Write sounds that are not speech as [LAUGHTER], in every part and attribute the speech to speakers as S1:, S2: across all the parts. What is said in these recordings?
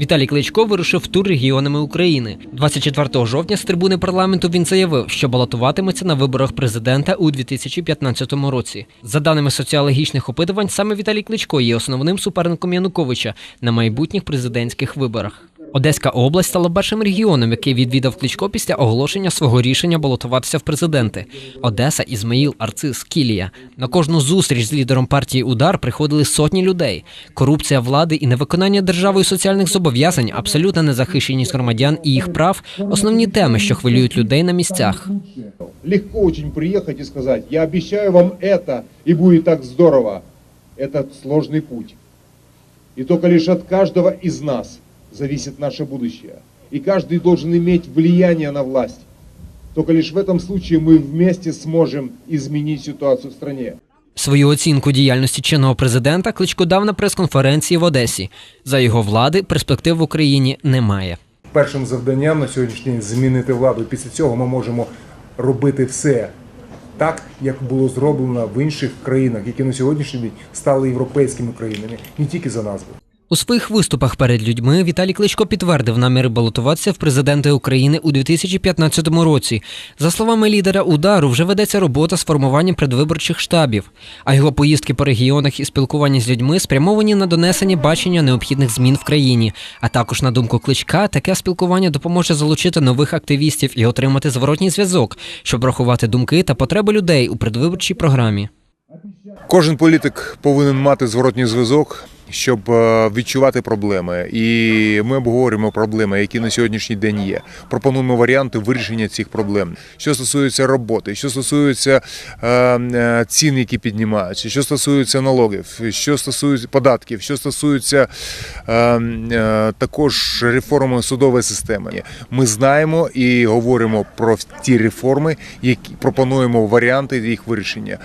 S1: Віталій Кличко вирушив в тур регіонами України. 24 жовтня з трибуни парламенту він заявив, що балотуватиметься на виборах президента у 2015 році. За даними соціологічних опитувань, саме Віталій Кличко є основним суперником Януковича на майбутніх президентських виборах. Одеська область стала першим регіоном, який відвідав Кличко після оголошення свого рішення балотуватися в президенти. Одеса, Ізмаїл, Арцис, Кілія. На кожну зустріч з лідером партії Удар приходили сотні людей. Корупція влади і невиконання державою соціальних зобов'язань, абсолютна незахищеність громадян і їх прав основні теми, що хвилюють людей на місцях.
S2: Легко очень приехать и сказать, я обещаю вам это, и будет так здорово. Это сложный путь. И только лишь от каждого из нас зависит наше будущее. И каждый должен иметь влияние на власть. Только лишь в этом случае мы вместе сможем изменить ситуацию в стране.
S1: Свою оцінку діяльності чинного президента Кличко дав на прес-конференції в Одесі. За його влади перспектив в Україні немає.
S3: Першим завданням на сьогоднішній день змінити владу. Після цього ми можемо робити все так, як було зроблено в інших країнах, які на сьогоднішній день стали європейськими країнами, не тільки за назвою.
S1: У своїх виступах перед людьми Віталій Кличко підтвердив наміри балотуватися в президенти України у 2015 році. За словами лідера удару, вже ведеться робота з формуванням предвиборчих штабів. А його поїздки по регіонах і спілкування з людьми спрямовані на донесення бачення необхідних змін в країні. А також на думку кличка, таке спілкування допоможе залучити нових активістів і отримати зворотній зв'язок, щоб врахувати думки та потреби людей у предвиборчій програмі.
S4: Кожен політик повинен мати зворотній зв'язок, щоб е, відчувати проблеми. І ми обговорюємо проблеми, які на сьогоднішній день є. Пропонуємо варіанти вирішення цих проблем. Що стосується роботи, що стосується е, е, цін, які піднімаються, що стосується налогів, що стосується податків, що стосується також реформи судової системи. Ми знаємо і говоримо про ті реформи, які пропонуємо варіанти їх вирішення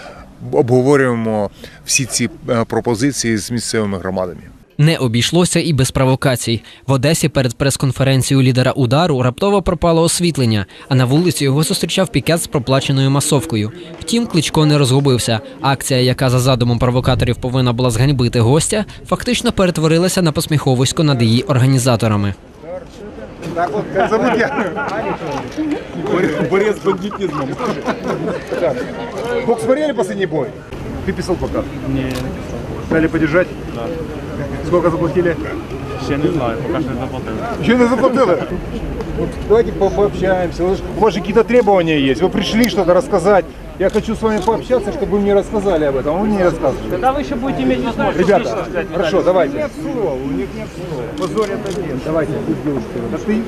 S4: обговорюємо всі ці е, пропозиції з місцевими громадами.
S1: Не обійшлося і без провокацій. В Одесі перед прес-конференцією лідера удару раптово пропало освітлення, а на вулиці його зустрічав пікет з проплаченою масовкою. Втім, Кличко не розгубився. Акція, яка за задумом провокаторів повинна була зганьбити гостя, фактично перетворилася на посміховисько над її організаторами.
S2: Так вот, как зовут я?
S5: Борец с бандитизмом.
S2: Бокс смотрели последний бой? Ты писал пока?
S5: Не, не написал.
S2: Дали подержать?
S5: Да.
S2: Сколько заплатили?
S5: Ще не знаю, поки що не заплатили.
S2: Еще не заплатили? [LAUGHS] Вот Давайте по- пообщаемся. У вас же какие-то требования есть. Вы пришли что-то рассказать. Я хочу с вами пообщаться, чтобы вы мне рассказали об этом. А вы мне не рассказываете.
S5: Тогда вы еще будете иметь возможность
S2: Ребята, хорошо, давайте. Нет слова, у них нет слова. Позор это нет. Давайте, будь девушкой. Да ты,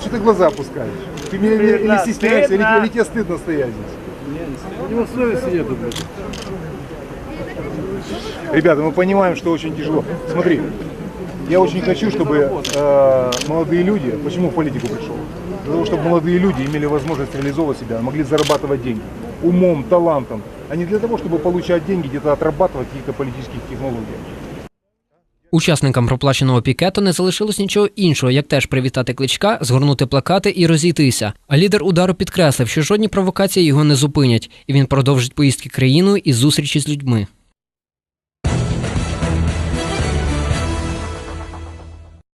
S2: что ты глаза опускаешь? Ты меня или, или
S5: Стыдно,
S2: стесняешься, или, или тебе стыдно стоять здесь?
S5: У него совести нету, блядь.
S2: Ребята, мы понимаем, что очень тяжело. Смотри, я очень хочу, чтобы э, молодые люди, почему в политику пришел? Для того, чтобы молодые люди имели возможность реализовывать себя, могли зарабатывать деньги умом, талантом, а не для того, чтобы получать деньги, где-то отрабатывать каких-то политических технологий.
S1: Учасникам проплаченого пікету не залишилось нічого іншого, як теж привітати кличка, згорнути плакати і розійтися. А лідер удару підкреслив, що жодні провокації його не зупинять, і він продовжить поїздки країною і зустрічі з людьми.